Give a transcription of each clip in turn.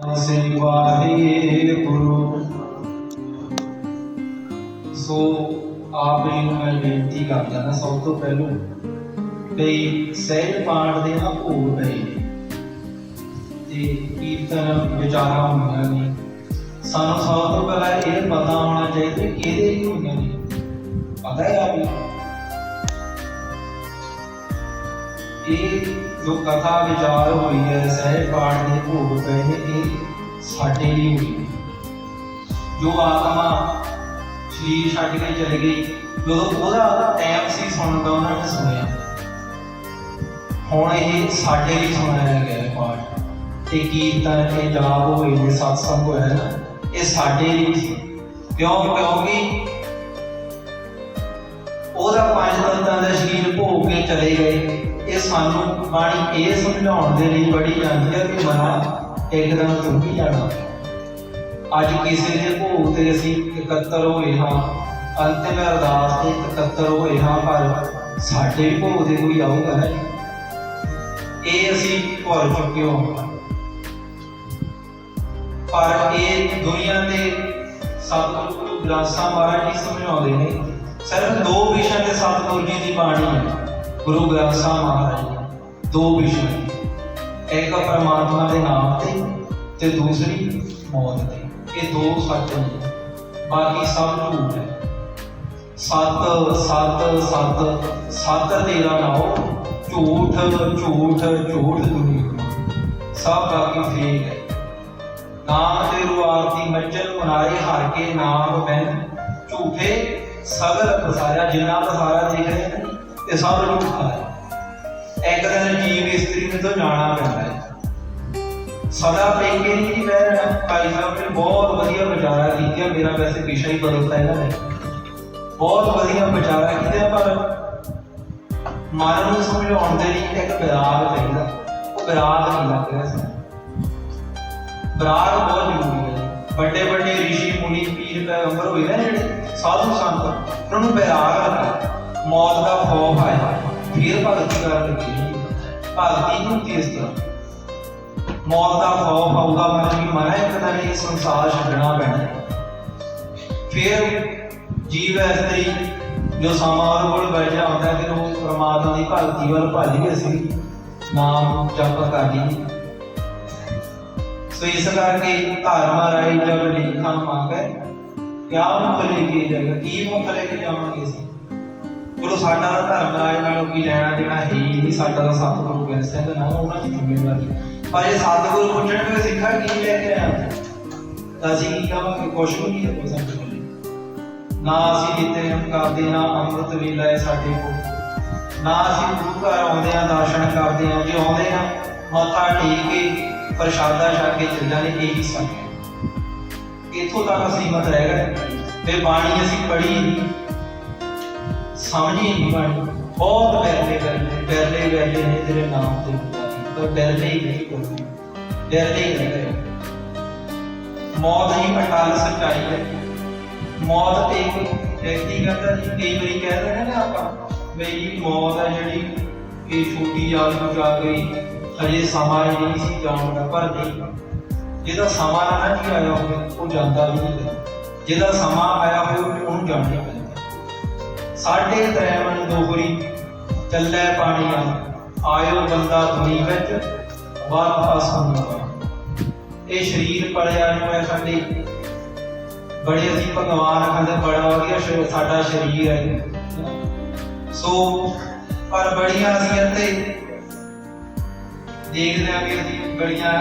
ਸ੍ਰੀ ਵਾਹਿਗੁਰੂ ਸੋ ਆਪ ਜੀ ਨੂੰ ਮੈਂ ਬੇਨਤੀ ਕਰਦਾ ਨਾ ਸਭ ਤੋਂ ਪਹਿਲਾਂ ਵੀ ਸਹਿਜ ਪਾਠ ਦੇ ਨਾ ਭੋਗ ਪਏ ਤੇ ਕੀਰਤਨ ਵਿਚਾਰਾਂ ਹੁੰਦਾ ਨੇ। ਸਾਨੂੰ ਸਭ ਤੋਂ ਪਹਿਲਾਂ ਇਹ ਪਤਾ ਹੋਣਾ ਚਾਹੀਦਾ ਕਿ ਕਿਹਦੇ ਲਈ ਹੁੰਦੀਆਂ ਨੇ। ਪਤਾ ਹੈ ਆਪ ਇਹ ਜੋ ਕਥਾ ਵਿਚਾਰ ਹੋਈ ਹੈ, ਸਹਿਜ ਪਾਠ ਦੇ ਭੋਗ ਪਏ ਨੇ ਇਹ ਸਾਡੇ ਲਈ ਹੋਈ ਹੈ। ਜੋ ਆਤਮਾ ਸਰੀਰ ਛੱਡ ਕੇ ਚਲੇ ਗਈ, ਜਦੋਂ ਉਹਦਾ ਟਾਈਮ ਸੀ ਸੁਣਨ ਦਾ, ਉਹਨਾਂ ਨੇ ਸੁਣਿਆ। ਹੁਣ ਇਹ ਸਾਡੇ ਲਈ ਸੁਣਾਇਆ ਗਿਆ ਹੈ ਪਾਠ। ਤੇ ਕੀਰਤਨ ਤੇ ਜਾਪ ਹੋਏ ਨੇ, ਸਤਸੰਗ ਹੋਇਆ ਨਾ, ਇਹ ਸਾਡੇ ਲਈ ਸੀ। ਕਿਉਂ? ਕਿਉਂਕਿ ਉਹਦਾ ਪੰਜ ਤੰਤਾਂ ਦਾ ਸਰੀਰ ਭੋਗ ਕੇ ਚਲੇ ਗਏ। ਇਹ ਸਾਨੂੰ ਬਾਣੀ ਇਹ ਸਮਝਾਉਣ ਦੇ ਲਈ ਬੜੀ ਜਾਂਦੀ ਹੈ ਕਿ ਮਨਾ ਇੱਕਦਮ ਤੁਰ ਜਾਣਾ। ਅੱਜ ਕਿਸੇ ਦੇ ਭੋਗ ਤੇ ਅਸੀਂ ਇਕੱਤਰ ਹੋਏ ਹਾਂ ਅੰਤਿਮ ਅਰਦਾਸ ਤੇ ਇਕੱਤਰ ਹੋਏ ਹਾਂ, ਪਰ ਸਾਡੇ ਭੋਗ ਤੇ ਕੋਈ ਆਊਗਾ ਨਾ ਇਹ ਅਸੀਂ ਭੁੱਲ ਚੁੱਕੇ ਹਾਂ। ਪਰ ਇਹ ਦੁਨੀਆ ਦੇ ਸਤਿਗੁਰੂ ਗ੍ਰੰਥ ਸਾਹਿਬ ਮਹਾਰਾਜ ਜੀ ਸਮਝਾਉਂਦੇ ਨੇ, ਸਿਰਫ ਦੋ ਵਿਸ਼ਿਆਂ ਤੇ ਸਤਿਗੁਰੂ ਜੀ ਦੀ ਬਾਣੀ ਹੈ। ਗੁਰੂ ਗ੍ਰੰਥ ਸਾਹਿਬ ਮਹਾਰਾਜ ਦੋ ਵਿਸ਼ਾ, ਇੱਕ ਪਰਮਾਤਮਾ ਦੇ ਨਾਮ ਤੇ ਤੇ ਦੂਸਰੀ ਮੌਤ ਤੇ। ਇਹ ਦੋ ਸੱਚ ਨੇ, ਬਾਕੀ ਸਭ ਝੂਠ ਹੈ ਸਤ ਸਤ ਸਤ ਸਤ ਤੇਰਾ ਨਾਮ ਝੂਠ ਝੂਠ ਝੂਠ ਦੁਨੀਆ ਸਭ ਬਾਕੀ ਫੇਕ ਹੈ। ਨਾਮ ਤੇ ਰੁਆਰਤੀ ਮੱਜਲ ਮੁਨਾਰੇ ਹਰ ਕੇ ਨਾਮ ਮੈਂ ਝੂਠੇ ਸਗਲ ਪਸਾਰਿਆ, ਜਿੰਨਾ ਪਸਾਰਾ ਦੇਖ ਰਹੇ ਨੇ ਇਹ ਸਭ ਝੂਠਾ ਹੈ ਇੱਕ ਦਿਨ ਜੀਵ ਇਸਤਰੀ ਨੂੰ ਤਾਂ ਜਾਣਾ ਪੈਂਦਾ ਹੈ। ਸਦਾ ਪੇਕੇ ਨਹੀਂ ਬਹਿ ਭਾਈ ਸਾਹਿਬ ਨੇ ਬਹੁਤ ਵਧੀਆ ਵਿਚਾਰਾ ਕੀਤੀਆਂ ਮੇਰਾ ਵੈਸੇ ਵਿਸ਼ਾ ਹੀ ਬਦਲਦਾ ਇਹਨਾਂ ਨੇ। ਬਹੁਤ ਵਧੀਆ ਵਿਚਾਰਾ ਕੀਤਿਆ ਪਰ ਮਨ ਨੂੰ ਸਮਝਾਉਣ ਦੇ ਲਈ ਇੱਕ ਵਿਰਾਗ ਚਾਹੀਦਾ। ਉਹ ਵਿਰਾਗ ਨਹੀਂ ਲੱਗ ਰਿਹਾ ਸੀ। ਵਿਰਾਗ ਬਹੁਤ ਜ਼ਰੂਰੀ ਹੈ। ਵੱਡੇ ਵੱਡੇ ਰਿਸ਼ੀ, ਮੁਨੀ, ਪੀਰ, ਪੈਗੰਬਰ ਹੋਏ ਨਾ ਜਿਹੜੇ, ਸਾਧੂ ਸੰਤ, ਉਹਨਾਂ ਨੂੰ ਵਿਰਾਗ ਲੱਗਾ ਮੌਤ ਦਾ ਖੌਫ ਆਇਆ। ਫਿਰ ਭਗਤੀ ਕਰਨ ਲੱਗੇ। ਭਗਤੀ ਨੂੰ ਕਿਸ ਤਰ੍ਹਾਂ? ਮੌਤ ਦਾ ਖੌਫ ਆਊਗਾ ਮਨ ਵੀ ਮਨਾ ਇੱਕ ਦਿਨ ਇਹ ਸੰਸਾਰ ਛੱਡਣਾ ਪੈਣਾ ਫਿਰ ਜੀਵ ਇਸਤਰੀ ਜੋ ਸਮਾਂ ਕੋਲ ਬੈਠਾ ਹੁੰਦਾ ਫਿਰ ਉਹ ਪ੍ਰਮਾਤਮਾ ਦੀ ਭਗਤੀ ਵੱਲ ਭੱਜ ਕੇ ਅਸੀਂ ਨਾਮ ਜਪ ਕਰਦੀ ਸੋ ਇਸ ਕਰਕੇ ਧਰਮ ਰਾਈ ਜਬ ਲਿਖਾਂ ਮੰਗੇ, ਕਿਆ ਮੁੱਖ ਲੈ ਕੇ ਜਾਏਗਾ? ਕੀ ਮੁੱਖ ਲੈ ਕੇ ਜਾਵਾਂਗੇ ਅਸੀਂ? ਚਲੋ ਸਾਡਾ ਤਾਂ ਧਰਮ ਰਾਜ ਨਾਲ ਕੀ ਲੈਣਾ ਦੇਣਾ ਹੈ ਹੀ ਨਹੀਂ, ਸਾਡਾ ਤਾਂ ਸਤਿਗੁਰੂ ਗ੍ਰੰਥ ਸਾਹਿਬ ਦਾ ਉਹਨਾਂ ਦੀ ਜ਼ਿੰਮੇਵਾਰੀ। ਪਰ ਇਹ ਸਤਿਗੁਰੂ ਪੁੱਛਣਗੇ ਸਿੱਖਾ ਕੀ ਲੈ ਕੇ ਆਇਆ, ਤਾਂ ਅਸੀਂ ਕੀ ਕਹਾਂਗੇ? ਕੁਛ ਵੀ ਨਹੀਂ ਹੈ ਸਾਡੇ ਨਾ ਅਸੀਂ ਨਿਤਨੇਮ ਕਰਦੇ, ਨਾ ਅੰਮ੍ਰਿਤ ਵੇਲਾ ਸਾਡੇ ਕੋਲ। ਨਾ ਅਸੀਂ ਗੁਰੂ ਘਰ ਆਉਂਦੇ ਆ ਦਰਸ਼ਨ ਕਰਦੇ ਆ ਜੇ ਆਉਂਦੇ ਆ ਮੱਥਾ ਟੇਕ ਕੇ ਪ੍ਰਸ਼ਾਦਾ ਛਕ ਕੇ ਚੱਲ ਜਾਂਦੇ, ਇਹੀ ਸਾਡੇ ਇੱਥੋਂ ਤੱਕ ਅਸੀਂ ਰਹਿ ਗਏ। ਤੇ ਬਾਣੀ ਅਸੀਂ ਪੜ੍ਹੀ ਸਮਝੀ ਨਹੀਂ ਬਾਣੀ ਬਹੁਤ ਵੈਲੇ ਵੈਲੇ ਵੈਲੇ ਵੈਲੇ ਨੇ ਤੇਰੇ ਨਾਮ ਤੇ ਪਰ ਵੈਲੇ ਹੀ ਨਹੀਂ ਕੋਈ ਵੈਲੇ ਹੀ ਰਹਿ ਮੌਤ ਹੀ ਅਟਲ ਸੱਚਾਈ ਹੈ। ਮੌਤ ਤੇ ਇੱਕ ਵਿਅਕਤੀਗਤ ਜੀ ਕਈ ਵਾਰੀ ਕਹਿ ਰਹੇ ਨੇ ਨਾ ਆਪਾਂ ਵੀ ਮੌਤ ਹੈ ਜਿਹੜੀ ਇਹ ਛੋਟੀ ਯਾਦ ਨੂੰ ਜਾ ਗਈ ਹਜੇ ਸਮਾਂ ਹੀ ਨਹੀਂ ਸੀ ਜਾਣ ਦਾ ਪਰ ਨਹੀਂ। ਜਿਹਦਾ ਸਮਾਂ ਨਾ ਜੀ ਆਇਆ ਹੋਵੇ, ਉਹ ਜਾਂਦਾ ਵੀ ਨਹੀਂ ਜਿਹਦਾ ਸਮਾਂ ਆਇਆ ਹੋਵੇ, ਉਹਨੂੰ ਜਾਣਨਾ ਸਾਢੇ ਸਾਡੇ ਤ੍ਰੈਵਨ ਦੋਹਰੀ, ਚੱਲੇ ਪਾਣੀਆਂ ਆਇਓ ਬੰਦਾ ਦੁਨੀ ਵਿੱਚ ਵਾਪਸ ਹੁੰਦਾ ਇਹ ਸਰੀਰ ਪੜਿਆ ਨੂੰ ਹੈ ਸਾਡੇ। ਬੜੇ ਅਸੀਂ ਭਗਵਾਨ ਕਹਿੰਦੇ ਬੜਾ ਵਧੀਆ ਸਾਡਾ ਸਰੀਰ ਹੈ। ਸੋ, ਪਰ ਬੜੀਆਂ ਅਸੀਂ ਇੱਥੇ ਦੇਖਦੇ ਆ ਵੀ ਅਸੀਂ ਬੜੀਆਂ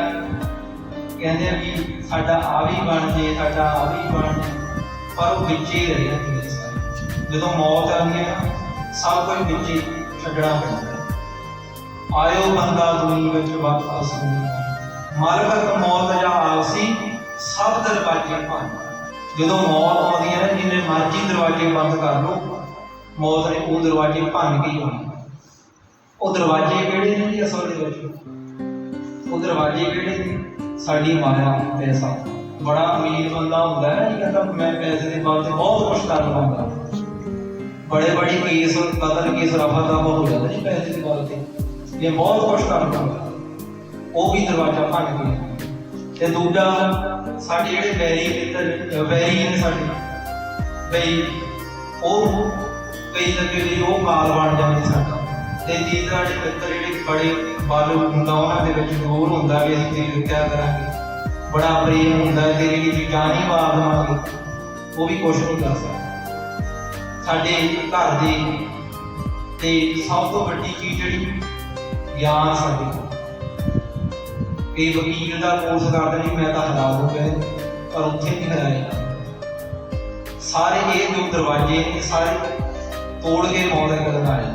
ਕਹਿੰਦੇ ਆ ਵੀ ਸਾਡਾ ਆ ਵੀ ਬਣ ਜੇ, ਸਾਡਾ ਆ ਵੀ ਬਣ ਜੇ, ਪਰ ਉਹ ਵਿੱਚ ਹੀ ਰਹਿ ਜਾਂਦੇ ਜਦੋਂ ਮੌਤ ਆਉਂਦੀ ਹੈ ਨਾ, ਸਭ ਕੁਝ ਵਿੱਚ ਹੀ ਛੱਡਣਾ ਪੈਂਦਾ ਆਇਓ ਬੰਦਾ ਦੁਨੀ ਵਿੱਚ ਵਾਪਸ ਮਰਗਤ ਮੌਤ ਜਾਂ ਆਲਸੀ, ਸਭ ਦਰਵਾਜ਼ੇ ਭੰਨ ਜਦੋਂ ਮੌਤ ਆਉਂਦੀ ਹੈ ਨਾ, ਜਿੰਨੇ ਮਰਜ਼ੀ ਦਰਵਾਜ਼ੇ ਬੰਦ ਕਰ ਲਓ, ਮੌਤ ਨੇ ਉਹ ਦਰਵਾਜ਼ੇ ਭੰਨ ਕੇ ਹੀ ਆਉਣੇ। ਉਹ ਦਰਵਾਜ਼ੇ ਕਿਹੜੇ ਨੇ ਜੀ ਅਸਲ ਦੇ ਵਿੱਚ? ਉਹ ਦਰਵਾਜ਼ੇ ਕਿਹੜੇ ਨੇ? ਸਾਡੀ ਮਾਇਆ ਪੈਸਾ। ਬੜਾ ਅਮੀਰ ਬੰਦਾ ਹੁੰਦਾ ਹੈ ਕਹਿੰਦਾ ਮੈਂ ਪੈਸੇ ਦੇ ਬਲ ਬਹੁਤ ਕੁਝ ਕਰ ਲਵਾਂਗਾ ਬੜੇ ਬੜੇ ਕੇਸ ਕਤਲ ਕੇਸ ਰਫਾ ਦਾ ਹੋ ਜਾਂਦਾ ਜੀ ਪੈਸੇ ਦੇ ਬਲ ਤੇ। ਇਹ ਬਹੁਤ ਕੁਝ ਕਰ ਲਵਾਂਗਾ ਉਹ ਵੀ ਦਰਵਾਜ਼ਾ ਭੰਨ ਕੇ ਤੇ ਦੂਜਾ, ਸਾਡੇ ਜਿਹੜੇ ਵੈਰੀ ਮਿੱਤਰ ਵੈਰੀ ਨੇ ਸਾਡੇ ਬਈ ਉਹ ਕਈ ਲੱਗੇ ਵੀ ਉਹ ਕਾਲ ਬਣ ਜਾਂਦੇ ਸਾਡਾ ਤੇ ਤੀਸਰਾ ਜਿਹੜੇ ਮਿੱਤਰ ਜਿਹੜੇ ਬੜੇ ਬਲ ਹੁੰਦਾ, ਉਹਨਾਂ ਦੇ ਵਿੱਚ ਦੂਰ ਹੁੰਦਾ ਵੀ ਅਸੀਂ ਤੇਰੀ ਰੱਖਿਆ ਕਰਾਂਗੇ। ਬੜਾ ਪ੍ਰੇਮ ਹੁੰਦਾ, ਤੇਰੀ ਤੇਰੇ ਲਈ ਜਾਨ ਹੀ ਉਹ ਵੀ ਕੁਛ ਨਹੀਂ ਕਰ ਸਕਦਾ। ਸਾਡੇ ਘਰ ਦੇ ਤੇ ਸਭ ਤੋਂ ਵੱਡੀ ਚੀਜ਼ ਜਿਹੜੀ ਗਿਆਨ ਸਾਡੇ ਕੋਲ। ਇਹ ਵਕੀਲ ਦਾ ਕੋਰਸ ਕਰਦੇ ਨਹੀਂ ਮੈਂ ਤਾਂ ਹਰਾ ਹੋ ਗਿਆ। ਪਰ ਉੱਥੇ ਨਹੀਂ ਹਰਾਇਆ। ਸਾਰੇ ਇਹ ਜੋ ਦਰਵਾਜ਼ੇ ਨੇ, ਸਾਰੇ ਤੋੜ ਕੇ ਮੌਤ ਦੇ ਕਦਮ ਆਏ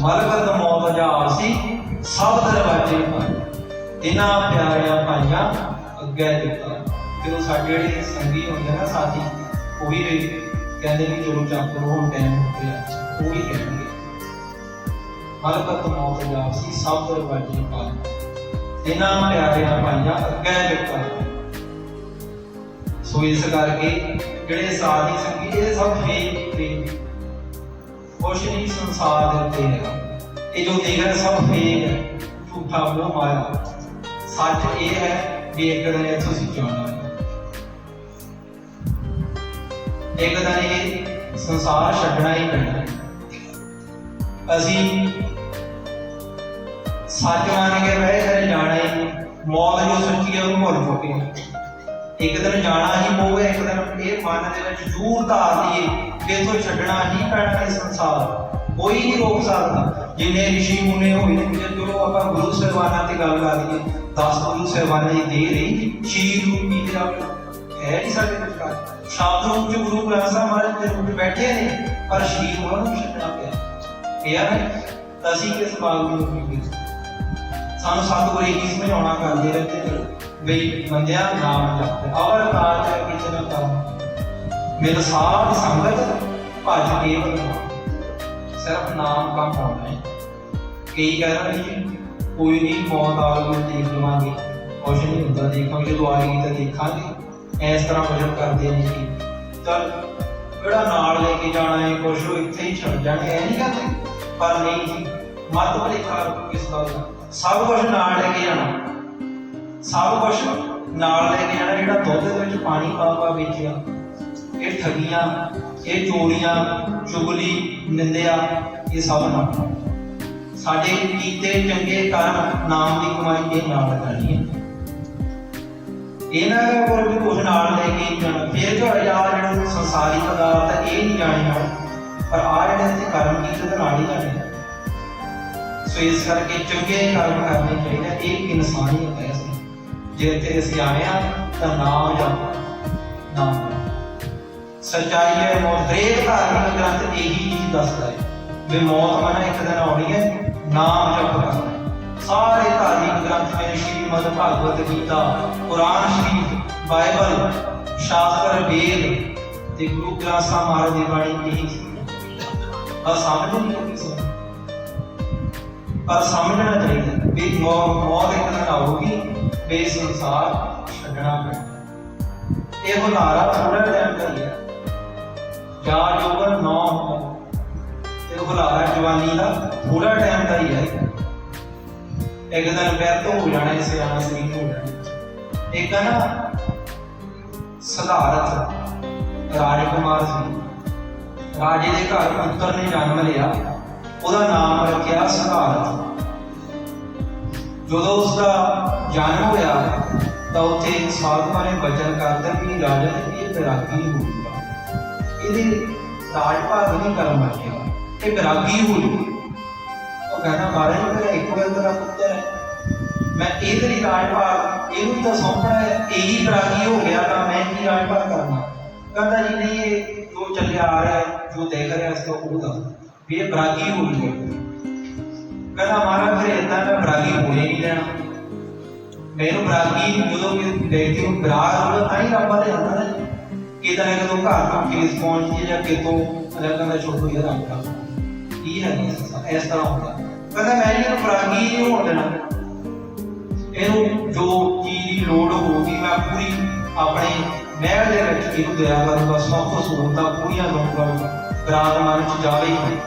ਮਲਕਤ ਮੌਤ ਜਾ ਆਸੀ ਸਭ ਦਰਵਾਜ਼ੇ ਪਾਏ ਇਹਨਾਂ ਪਿਆਰਿਆਂ ਭਾਈਆਂ ਅੱਗੇ ਦਿੱਤਾ। ਜਦੋਂ ਸਾਡੇ ਜਿਹੜੇ ਸੰਗੀ ਹੁੰਦੇ ਨਾ ਸਾਥੀ, ਉਹ ਵੀ ਕਹਿੰਦੇ ਵੀ ਚਲੋ ਚੱਕ ਲਓ, ਹੁਣ ਟਾਈਮ ਹੋ ਗਿਆ ਉਹ ਵੀ ਕਹਿੰਦੇ ਮਲਕਤ ਮੌਤ ਜਾ ਆਸੀ ਸਭ ਦਰਵਾਜ਼ੇ ਪਾਏ ਇਹਨਾਂ ਪਿਆਰਿਆਂ ਭਾਈਆਂ ਅੱਗੇ ਦਿੱਤਾ ਸੋ ਇਸ ਕਰਕੇ ਜਿਹੜੇ ਸਾਥੀ ਸੰਗੀ, ਇਹ ਸਭ ਫੇਕ ਨੇ। ਕੁਛ ਨਹੀਂ ਸੰਸਾਰ ਦੇ ਉੱਤੇ ਹੈਗਾ। ਇਹ ਜੋ ਦੇਖ ਰਹੇ ਸਭ ਫੇਕ ਹੈ। ਝੂਠਾ ਮੋਹ ਮਾਇਆ ਸੱਚ ਇਹ ਹੈ ਵੀ ਇੱਕ ਦਿਨ ਇੱਥੋਂ ਅਸੀਂ ਜਾਣਾ। ਇੱਕ ਦਿਨ ਇਹ ਸੰਸਾਰ ਛੱਡਣਾ ਹੀ ਪੈਣਾ ਅਸੀਂ ਸੱਚ ਮੰਨ ਕੇ ਬਹਿ ਕਰੇ ਜਾਣਾ ਹੀ ਮੌਤ ਜੋ ਸੱਚੀ ਹੈ ਉਹਨੂੰ ਭੁੱਲ ਚੁੱਕੇ ਇੱਕ ਦਿਨ ਜਾਣਾ ਹੀ ਪਊਗਾ, ਇੱਕ ਦਿਨ ਇਹ ਮਨ ਦੇ ਵਿੱਚ ਜ਼ਰੂਰ ਧਾਰ ਲਈਏ ਕਿ ਇਥੋਂ ਛੱਡਣਾ ਹੀ ਪੈਣਾ ਇਹ ਸੰਸਾਰ। ਕੋਈ ਨਹੀਂ ਰੋਕ ਸਕਦਾ। ਜਿੰਨੇ ਰਿਸ਼ੀ ਮੁਨੇ ਹੋਏ ਨੇ, ਜੇ ਆਪਾਂ ਗੁਰੂ ਸਾਹਿਬਾਨਾਂ ਤੇ ਗੱਲ ਕਰ ਲਈਏ 10 ਗੁਰੂ ਸਾਹਿਬਾਨਾਂ ਦੀ ਦੇ ਰਹੀ, ਸ਼ੀਰ ਰੂਪੀ ਦੇ ਹੈ ਨਹੀਂ ਸਾਡੇ ਵਿਚਕਾਰ ਸ਼ਬਦ ਰੂਪ ਚ ਗੁਰੂ ਗ੍ਰੰਥ ਸਾਹਿਬ ਮਹਾਰਾਜ ਦੇ ਰੂਪ ਬੈਠੇ ਨੇ, ਪਰ ਸ਼ੀਰ ਉਹਨਾਂ ਨੂੰ ਛੱਡਣਾ ਪਿਆ। ਇਹ ਹੈ ਤਾਂ ਅਸੀਂ ਕਿਸ ਬਾਗ ਨੂੰ ਕੀ ਸਾਨੂੰ ਸਤਿਗੁਰੂ ਇਹੀ ਸਮਝਾਉਣਾ ਕਰਦੇ ਰਹਿੰਦੇ ਨੇ ਬਈ ਬੰਦਿਆ ਨਾਮ ਜਪ। ਅਵਰ ਕਾਜ ਕਿਤੇ ਨਾ ਕਰ ਮੇਰ ਸਾਧ ਸੰਗਤ ਭਜ ਕੇਵਲ ਨਾਮ। ਸਿਰਫ ਨਾਮ ਕਾ ਪਾਉਣਾ ਹੈ। ਕਈ ਕਹਿ ਰਹੇ ਨੇ, ਕੋਈ ਨਹੀਂ, ਮੌਤ ਆ ਗਈ ਦੇਖ ਲਵਾਂਗੇ ਕੁਛ ਨਹੀਂ ਹੁੰਦਾ, ਦੇਖਾਂਗੇ ਜਦੋਂ ਆਏਗੀ ਤਾਂ ਦੇਖਾਂਗੇ। ਇਸ ਤਰ੍ਹਾਂ ਵਜਨ ਕਰਦੇ ਨੇ ਜੀ। ਚਲ, ਕਿਹੜਾ ਨਾਲ ਲੈ ਕੇ ਜਾਣਾ ਹੈ, ਕੁਛ ਉਹ ਇੱਥੇ ਹੀ ਛੱਡ ਜਾਣਗੇ ਇਹ ਨਹੀਂ ਕਹਿੰਦੇ ਪਰ ਨਹੀਂ ਜੀ ਮਤ ਭਲੇਖਾ ਕਿਸ ਦਾ? ਸਭ ਕੁਝ ਨਾਲ ਲੈ ਕੇ ਜਾਣਾ। ਸਭ ਕੁਝ ਨਾਲ ਲੈ ਕੇ ਜਾਣਾ, ਜਿਹੜਾ ਦੁੱਧ ਦੇ ਵਿੱਚ ਪਾਣੀ ਪਾ ਪਾ ਵੇਚਿਆ। ਇਹ ਠਗੀਆਂ, ਇਹ ਚੋਰੀਆਂ, ਚੁਗਲੀ, ਨਿੰਦਿਆ, ਇਹ ਸਭ ਨਾਲ। ਸਾਡੇ ਕੀਤੇ ਚੰਗੇ ਕਰਮ ਨਾਮ ਦੀ ਕਮਾਈ ਇਹ ਨਾਲ ਕਰਨੀ ਹੈ। ਇਹਨਾਂ ਦੇ ਕੋਲ ਕੁਝ ਨਾਲ ਲੈ ਕੇ ਹੀ ਜਾਣਾ। ਫਿਰ ਜੋ ਯਾਰ ਜਿਹੜੇ ਸੰਸਾਰੀ ਪਦਾਰਥ ਇਹ ਨਹੀਂ ਜਾਣੀਆਂ ਪਰ ਆ ਜਿਹੜੇ ਇੱਥੇ ਕਰਮ ਕੀਤੇ ਤੇ ਨਾਲ ਹੀ ਜਾਣੇ ਸੋ ਇਸ ਕਰਕੇ ਚੰਗੇ ਕਰਮ ਕਰਨੇ ਚਾਹੀਦੇ ਇਹ ਇਨਸਾਨੀਅਤ ਹੈ। ਅਸਲੀ ਜੇ ਇੱਥੇ ਅਸੀਂ ਆਏ ਆ, ਤਾਂ ਨਾਮ ਜਪ ਨਾਮ ਜਪ। ਸੱਚਾਈ ਹੈ, ਮੌਤ ਹਰੇਕ ਧਾਰਮਿਕ ਗ੍ਰੰਥ ਇਹੀ ਚੀਜ਼ ਦੱਸਦਾ ਹੈ। ਵੀ ਮੌਤ ਮਨਾ ਇੱਕ ਦਿਨ ਆਉਣੀ ਹੈ, ਨਾਮ ਜਪ ਕਰਨਾ ਹੈ। ਸਾਰੇ ਧਾਰਮਿਕ ਗ੍ਰੰਥ ਵਿੱਚ ਸ਼੍ਰੀਮਦ ਭਾਗਵਤ ਗੀਤਾ ਕੁਰਾਨ ਸ਼ਰੀਫ ਬਾਈਬਲ ਸ਼ਾਸਤਰ ਵੇਦ ਤੇ ਗੁਰੂ ਗ੍ਰੰਥ ਸਾਹਿਬ ਮਹਾਰਾਜ ਦੀ ਬਾਣੀ ਇਹੀ ਸੀ ਆ ਸਮਝ ਨਹੀਂ ਲੱਗੀ ਸੋ ਪਰ ਸਮਝਣਾ ਚਾਹੀਦਾ ਵੀ ਮੌਤ ਮੌਤ ਇੱਕ ਦਿਨ ਆਊਗੀ ਵੀ ਸੰਸਾਰ ਛੱਡਣਾ ਪੈਣਾ ਇਹ ਹੁਲਾਰਾ ਥੋੜਾ ਟਾਈਮ ਦਾ ਹੀ ਹੈ ਜਾਂ ਜੋਗਨ ਨੌ ਇਹ ਹੁਲਾਰਾ ਜਵਾਨੀ ਦਾ ਥੋੜਾ ਟਾਈਮ ਦਾ ਹੀ ਹੈ ਇੱਕ ਦਿਨ ਵਿਆਹ ਤੋਂ ਹੋ ਜਾਣਾ ਇਸੇ ਆਣਾ ਸਰੀਰ ਹੋ ਜਾਣਾ। ਇੱਕ ਹੈ ਰਾਜਕੁਮਾਰ ਸੀ। ਰਾਜੇ ਦੇ ਘਰ ਪੁੱਤਰ ਨੇ ਜਨਮ ਲਿਆ। ਉਹਦਾ ਨਾਮ ਰੱਖਿਆ ਸਧਾਰਤ ਜਦੋਂ ਉਸ ਦਾ ਜਨਮ ਹੋਇਆ, ਤਾਂ ਉੱਥੇ ਸਾਧੂਆਂ ਨੇ ਵਚਨ ਕਰਤਾ ਕਿ ਰਾਜਾ ਨੇ ਇਹ ਵਿਰਾਗੀ ਹੋਊਗਾ ਇਹਦੇ ਰਾਜ ਭਾਗ ਨਹੀਂ ਕਰਮ ਲੱਗਿਆ ਇਹ ਵਿਰਾਗੀ ਹੋਊਗਾ ਉਹ ਕਹਿੰਦਾ ਮਹਾਰਾਜ ਮੇਰਾ ਇੱਕ ਗੱਲ ਤੇਰਾ ਪੁੱਤਰ ਹੈ। ਮੈਂ ਇਹਦੇ ਲਈ ਰਾਜ ਭਾਗ ਇਹਨੂੰ ਹੀ ਤਾਂ ਸੌਂਪਣਾ ਹੈ। ਇਹੀ ਵਿਰਾਗੀ ਹੋ ਗਿਆ ਤਾਂ ਮੈਂ ਕੀ ਰਾਜ ਭਾਗ ਕਰਨਾ? ਕਹਿੰਦਾ ਜੀ ਨਹੀਂ ਇਹ ਜੋ ਚੱਲਿਆ ਆ ਰਿਹਾ ਹੈ, ਜੋ ਦੇਖ ਰਿਹਾ ਇਸ ਤੋਂ ਉਹ ਦੱਸ ਵੀ ਇਹ ਵਿਰਾਗੀ ਹੋ ਗਿਆ ਕਹਿੰਦਾ ਮਹਾਰਾਜ ਫਿਰ ਇਦਾਂ ਮੈਂ ਵਿਰਾਗੀ ਹੋਣੇ ਨਹੀਂ ਲੈਣਾ। ਮੈਨੂੰ ਬਰਾਗੀ ਜਦੋਂ ਕਿ ਵਿਅਕਤੀ ਨੂੰ ਬਰਾਗ ਹੋਵੇ ਤਾਂ ਹੀ ਰੱਬਾ ਦੇ ਹੁੰਦਾ ਨਾ ਕਿਦਾਂ ਹੈ ਕਦੋਂ ਘਰ ਤੋਂ ਕੇਸ ਪਹੁੰਚਦੀ ਜਾਂ ਕਿਤੋਂ ਅਲੱਗ ਕਹਿੰਦਾ ਛੋਟੋ ਯਾਰ ਆਪਣਾ ਕੀ ਹੈ ਨਹੀਂ ਸੰਸਾਰ ਇਸ ਤਰ੍ਹਾਂ ਹੁੰਦਾ। ਕਹਿੰਦਾ ਮੈਂ ਨਹੀਂ ਇਹਨੂੰ ਬਰਾਗੀ ਹੋਣ ਦੇਣਾ। ਇਹਨੂੰ ਜੋ ਚੀਜ਼ ਦੀ ਲੋੜ ਹੋਊਗੀ, ਮੈਂ ਪੂਰੀ ਆਪਣੇ ਮਹਿਲ ਦੇ ਵਿੱਚ ਇਹਨੂੰ ਦਿਆ ਕਰੂੰਗਾ ਸਭ ਸਹੂਲਤਾਂ ਪੂਰੀਆਂ ਦਊਂਗਾ ਬਰਾਤ ਚ ਜਾਵੇ ਹੀ।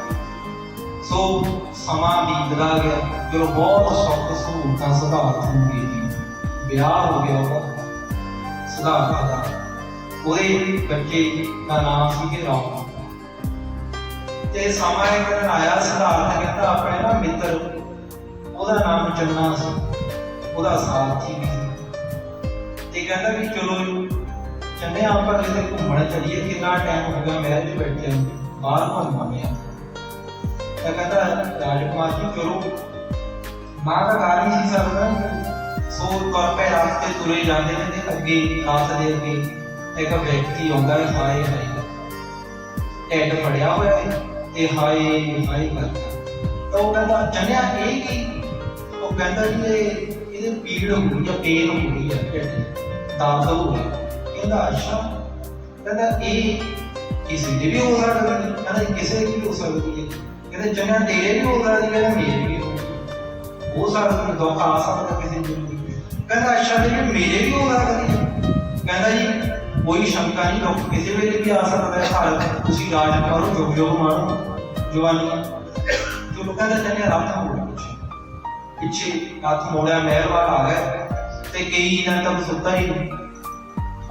ਸੋ ਸਮਾਂ ਬੀਤਦਾ ਗਿਆ ਜਦੋਂ ਬਹੁਤ ਸੁੱਖ ਸਹੂਲਤਾਂ ਸੁਧਾਰ ਹੁੰਦੀ ਜੀ। ਵਿਆਹ ਹੋ ਗਿਆ ਉਹਦਾ ਸਿਧਾਰਥ ਦਾ ਉਹਦੇ ਬੱਚੇ ਦਾ ਨਾਮ ਸੀ ਕਿ ਰਾਮ। ਤੇ ਸਮਾਂ ਇੱਕ ਦਿਨ ਆਇਆ ਸਿਧਾਰਥ ਮਿੱਤਰ, ਉਹਦਾ ਨਾਮ ਚੰਨਾ ਸੀ। ਉਹਦਾ ਸਾਥੀ ਵੀ ਤੇ ਕਹਿੰਦਾ ਵੀ ਚਲੋ ਚੰਨੇ ਆਪਾਂ ਕਿਤੇ ਘੁੰਮਣ ਚੱਲੀਏ। ਕਿੰਨਾ ਟਾਈਮ ਹੋ ਗਿਆ ਮੈਰਿਜ ਬੈਠੇ ਬਾਹਰ ਘੁੰਮਾਂਗੇ ਤਾਂ ਕਹਿੰਦਾ ਰਾਜਕੁਮਾਰ ਜੀ, ਚਲੋ। ਮਾਂ ਦਾ ਘਰ ਹੀ ਸੀ ਸਕਦਾ ਸੋ ਤੁਰ ਪਏ ਰਾਸਤੇ ਤੁਰੇ ਜਾਂਦੇ ਨੇ ਤੇ ਅੱਗੇ, ਰਾਤ ਦੇ ਅੱਗੇ ਇੱਕ ਵਿਅਕਤੀ ਆਉਂਦਾ ਹੈ, ਹਾਏ ਹਾਏ। ਢਿੱਡ ਫੜਿਆ ਹੋਇਆ ਹੈ ਤੇ ਹਾਏ ਹਾਏ ਕਰਦਾ। ਤਾਂ ਉਹ ਕਹਿੰਦਾ ਚੰਨਿਆ ਇਹ ਕੀ ਉਹ ਕਹਿੰਦਾ ਜੀ ਇਹ, ਇਹਦੇ ਪੀੜ ਹੋ ਰਹੀ ਹੈ ਪੇਨ ਹੋ ਰਹੀ ਹੈ ਦਰਦ ਹੋ ਰਿਹਾ ਕਹਿੰਦਾ, ਅੱਛਾ। ਕਹਿੰਦਾ, ਇਹ ਕਿਸੇ ਦੇ ਵੀ ਹੋ ਸਕਦਾ ਕਹਿੰਦਾ ਕਿਸੇ ਦੀ ਵੀ ਹੋ ਸਕਦੀ ਹੈ। ਕਹਿੰਦਾ ਚੰਨਿਆ ਤੇਰੇ ਵੀ ਹੋ ਸਕਦੀ ਹੈ ਮੇਰੇ ਵੀ ਹੋ ਸਕਦੀ ਸਕਦਾ ਦੁੱਖ ਆ ਸਕਦਾ ਕਿਸੇ ਨੂੰ। ਕਹਿੰਦਾ, ਅੱਛਾ ਜੀ ਮੇਰੇ ਵੀ ਹੋ ਸਕਦੀ ਹੈ ਕਹਿੰਦਾ ਜੀ, ਕੋਈ ਸ਼ੰਕਾ ਨਹੀਂ ਦੁੱਖ ਕਿਸੇ ਵੇਲੇ ਵੀ ਆ ਸਕਦਾ ਹੈ। ਹਾਲ ਤੁਸੀਂ ਰਾਜ ਕਰੋ ਜੁਗ ਜੁਗ ਮਾਰੋ ਜਵਾਨੀ ਜੋ ਲੋਕਾਂ ਦਾ ਕਹਿੰਦੇ ਰਾਤ ਮੋੜ ਪਿੱਛੇ ਪਿੱਛੇ ਮੋੜਿਆ ਮਿਹਰਬਾਨ ਆ ਗਿਆ ਤੇ ਕਈ ਦਿਨ ਤੱਕ ਸੁੱਤਾ ਹੀ ਨਹੀਂ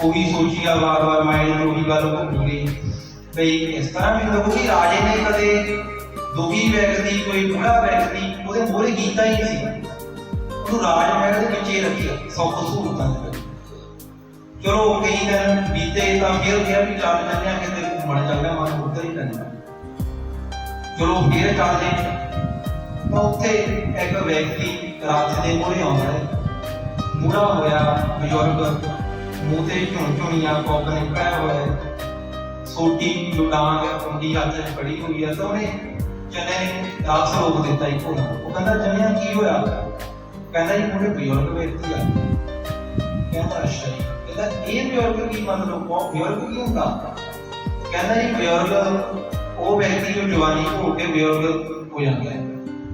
ਉਹੀ ਸੋਚੀਆ ਵਾਰ-ਵਾਰ ਮਾਈਂਡ ਨੂੰ ਉਹੀ ਗੱਲ ਘੁੰਮੀ ਗਈ ਬਈ ਇਸ ਤਰ੍ਹਾਂ ਵੀ ਲੱਗੂ ਕਿ ਰਾਜੇ ਨੇ ਕਦੇ ਦੁਖੀ ਵਿਅਕਤੀ ਕੋਈ ਬੁੜਾ ਵਿਅਕਤੀ ਉਹਦੇ ਮੋਹਰੇ ਕੀਤਾ ਹੀ ਨਹੀਂ ਸੀ ਉਹਨੂੰ ਰਾਜ ਮਹਿਲ ਦੇ ਵਿੱਚ ਹੀ ਰੱਖਿਆ ਸੁੱਖ ਸਹੂਲਤਾਂ ਦੇ ਚਲੋ ਕਈ ਦਿਨ ਬੀਤੇ ਤਾਂ ਫਿਰ ਗਿਆ ਵੀ ਚੱਲ ਜਾਂਦੇ ਆ ਕਿਤੇ ਘੁੰਮਣ ਚੱਲਦੇ ਮਨ ਉੱਧਰ ਹੀ ਪੈਂਦਾ ਚਲੋ ਫਿਰ ਚੱਲਦੇ ਤਾਂ ਉੱਥੇ ਇੱਕ ਵਿਅਕਤੀ ਰਾਤ ਦੇ ਮੋਹਰੇ ਆਉਂਦਾ ਹੈ। ਮੂੜਾ ਹੋਇਆ ਬਜ਼ੁਰਗ, ਮੂੰਹ ਤੇ ਝੁਣ ਕੋਕ ਨਿਕਲਿਆ ਹੋਇਆ ਹੈ ਸੋਟੀ ਜੋ ਡਾਂਗ ਹੱਥ 'ਚ ਫੜੀ ਹੋਈ ਹੈ ਤਾਂ ਉਹਨੇ ਚਨੇ ਨੇ ਰਾਤ ਰੋਕ ਦਿੱਤਾ ਇੱਕੋ ਉਹ ਕਹਿੰਦਾ, ਚੰਨਿਆ, ਕੀ ਹੋਇਆ? ਕਹਿੰਦਾ ਜੀ ਮੁੰਡੇ ਬਜ਼ੁਰਗ ਵਿਅਕਤੀ ਆ। ਕਹਿੰਦਾ, ਅੱਛਾ ਜੀ। ਕਹਿੰਦਾ, ਇਹ ਬਜ਼ੁਰਗ ਕੀ ਮਤਲਬ? ਉਹ ਬਜ਼ੁਰਗ ਕੀ ਹੁੰਦਾ? ਕਹਿੰਦਾ ਜੀ ਬਜ਼ੁਰਗ, ਉਹ ਵਿਅਕਤੀ ਜੋ ਜਵਾਨੀ ਹੋ ਕੇ ਬਜ਼ੁਰਗ ਹੋ ਜਾਂਦਾ ਹੈ।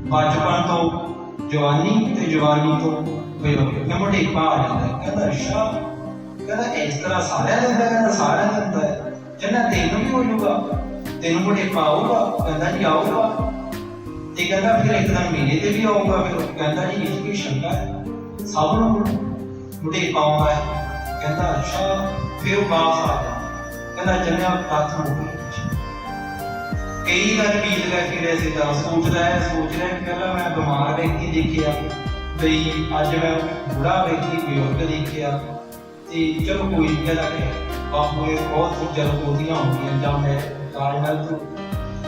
ਬਚਪਨ ਤੋਂ, ਜਵਾਨੀ ਤੇ ਜਵਾਨੀ ਤੋਂ ਬਜ਼ੁਰਗ ਨੇ ਮੋਟੇਪਾ ਆ ਜਾਂਦਾ ਕਹਿੰਦਾ, ਅੱਛਾ, ਕਹਿੰਦਾ, ਇਸ ਤਰ੍ਹਾਂ ਸਾਰਿਆਂ ਦਾ ਕਹਿੰਦਾ, ਸਾਰਿਆਂ ਦਾ ਹੁੰਦਾ ਹੈ। ਕਹਿੰਦਾ, ਤੈਨੂੰ ਵੀ ਹੋ ਤੈਨੂੰ ਮੋਟੇਪਾ ਆਊਗਾ, ਕਹਿੰਦਾ ਜੀ ਆਊਗਾ। ਤੇ ਕਹਿੰਦਾ ਫਿਰ ਇੱਕ ਦਿਨ ਤੇ ਵੀ ਆਊਗਾ, ਫਿਰ ਕਹਿੰਦਾ ਜੀ, ਇਹ ਕੀ ਸ਼ੰਕਾ ਹੈ? ਸਭ ਨੂੰ ਮੋਟੇਪਾ ਆਉਂਦਾ ਹੈ। ਕਹਿੰਦਾ, ਅੱਛਾ, ਫਿਰ ਉਹ ਵਾਪਸ ਆ ਗਿਆ ਕਹਿੰਦਾ ਜੰਨਿਆ ਪ੍ਰਾਰਥਨਾ ਹੋ ਗਈ ਕਈ ਦਿਨ ਬੀਤ ਗਏ ਫਿਰ ਐਸੇ ਤਰ੍ਹਾਂ ਸੋਚਦਾ ਹੈ ਸੋਚ ਰਿਹਾ ਕਿ ਪਹਿਲਾਂ ਮੈਂ ਬਿਮਾਰ ਵਿਅਕਤੀ ਦੇਖਿਆ, ਬਈ ਅੱਜ ਮੈਂ ਬੁੜਾ ਵਿਅਕਤੀ ਬਜ਼ੁਰਗ ਦੇਖਿਆ। ਤੇ ਚਲੋ ਕੋਈ ਨਹੀਂ ਕਹਿੰਦਾ ਕਿ ਬਾਪੂ ਇਹ ਬਹੁਤ ਚੀਜ਼ਾਂ ਹੋਦੀਆਂ ਹੁੰਦੀਆਂ, ਜਾਂ ਮੈਂ ਕਾਰਮਲ ਤੋਂ